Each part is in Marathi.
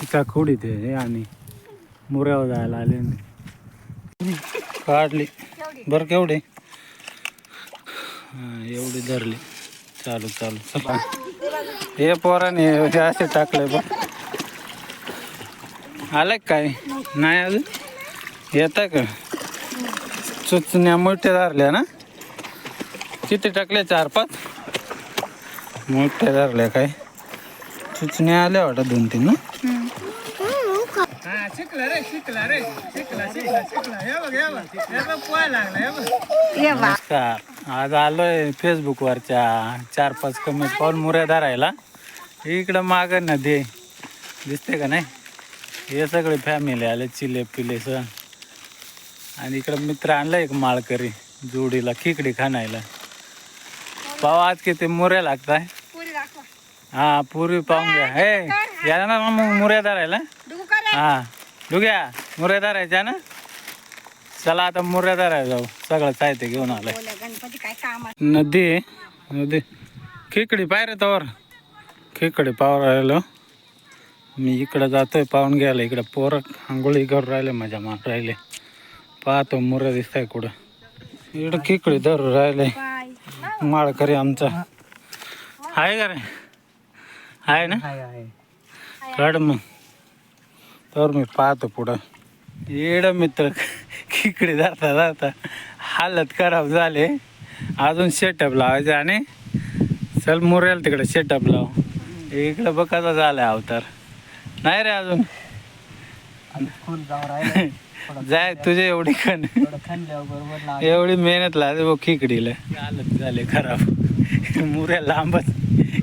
तिचा खोडी ते आणि मुऱ्यावर जायला आले काढली. बरं केवढे? एवढी धरली. चालू चालू चला. हे पोराने असे टाकले बघ. आलं काय? नाही अजून येत का? चुचण्या मोठ्या धरल्या ना? किती टाकले चार पाच? मोठ्या धरल्या काय? चुचण्या आल्या वाटत दोन तीन ना? नमस्कार. आज आलोय फेसबुकवरच्या चार पाच कमेंट पाहून मुऱ्या धरायला. इकडं माग नदी आहे. दिसते का नाही? हे सगळे फॅमिली आले चिले पिले सण आणि इकडं मित्र आणलं एक माळकरी जोडीला खिकडी खाणायला. पाव आज किती मुऱ्या लागताय. हा पूर्वी पाहून घ्या. हे या ना मग मुऱ्या धरायला. हा. डुग्या मुऱ्या धरायच्या ना? चला आता मुऱ्या धरायला जाऊ. सगळं साहित्य घेऊन आलंय. गणपती काय काम नदी आहे. नदी. खेकडी पाय रे तवर. खेकडे पाव राहिलो मी इकडं जातोय पाहून घ्यायला. इकडं पोरं आंघोळी करून राहिले माझ्या मात राहिले. पाहतो मुरं दिसताय कुठं. इकडं खेकडी धरून राहिले. माळकरी आमचा. आहे का रे? आहे ना? काढ मग. तर मी पाहतो पुढं. येड मित्र खिकडे जाता जाता हालत खराब झाले. अजून शेटअप लावायचे आणि चल मुरेल तिकडे शेटअप लाव. इकडं बघ झालं अवतार. नाही रे अजून. जाय तुझे एवढी खण. एवढी मेहनत लागते बघ खिकडीला. हालत झाले खराब. मुऱ्या लांबच.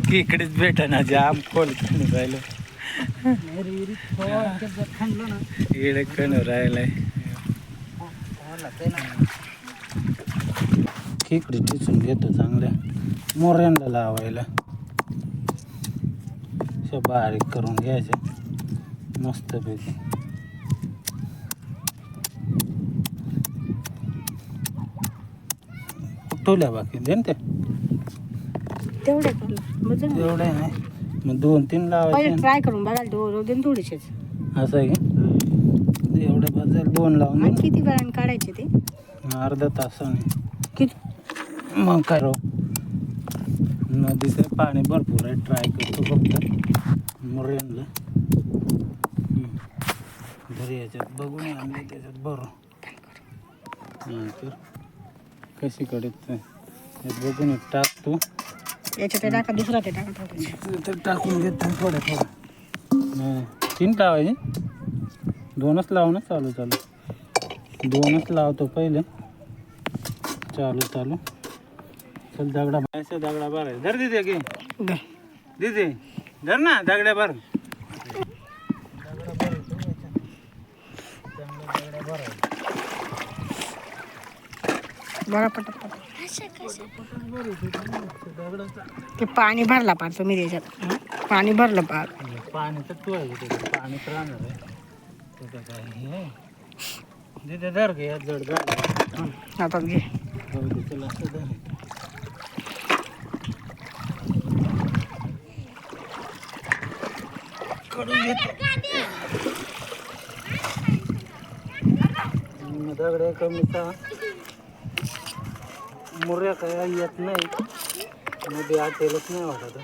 खिकडीच भेटना आम खोल खणून राहिलं. इकडे खणून राहिलंय खिकडी टिचून घेतो चांगल्या. मोऱ्यांना लावायला. अशा बारीक करून घ्यायच्या. मस्तपैकी. ठेवल्या बाकी. दे ना ते तेवढे पहिले एवढे नाही. मग दोन तीन लावायचे. ट्राय करून बघायला दोन दोन थोडेसेच असं आहे का? एवढे बदल दोन लावून आणि किती वेळाने काढायचे ते. अर्धा तासाने. किती? मग काय राव? नदीचं पाणी भरपूर आहे ट्राय करतो फक्त. मोऱ्यांना घरी याच्यात बघून आणले त्याच्यात बरं हां तर कशी कडे बघून एक टाकतो याच्यात ते टाका दुसरा ते टाका. तर टाकून घेतो थोडं थोडं. नाही, तीन लावायचे दोनच लावून चालू चालू. दोनच लावतो पहिले. चालू चालू. चल दगडा बायचा दगडा भर आहे धर दिदे की. दिदे धर ना दगड्या भर बघा ते पाणी भरला पार तुम्ही त्याच्यात? पाणी भरलं पार. पाणी तर तू आहे पाणी तर राहणार आहे. धर घे कडून घेतो दगड कमीचा मुर्या काय येत नाही. मध्ये आटेलच नाही वाटत.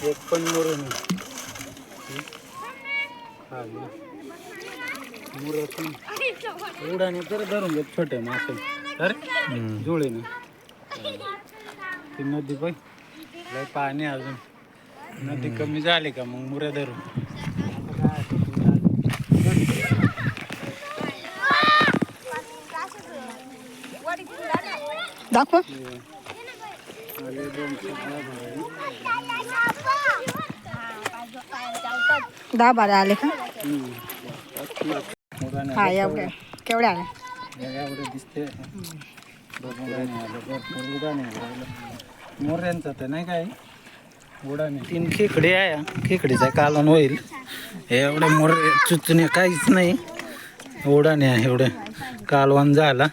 एक पण मुरे नाही. हा पण उडाने तर धरून घेत छोटे मासे. तर जुळीने ती नदी बाई लय पाणी अजून. नदी कमी झाली का मग मुऱ्या धरून? दाखव. दहा बारा आले का? हा एवढे. केवढे आले? एवढे दिसते बघून तर नाही काय उडाने तीन खेकडे आहे. खेकडीचा कालन होईल. एवढे मोरे चुचणे काहीच नाही. उडाने आहे एवढे. कालवण झाला.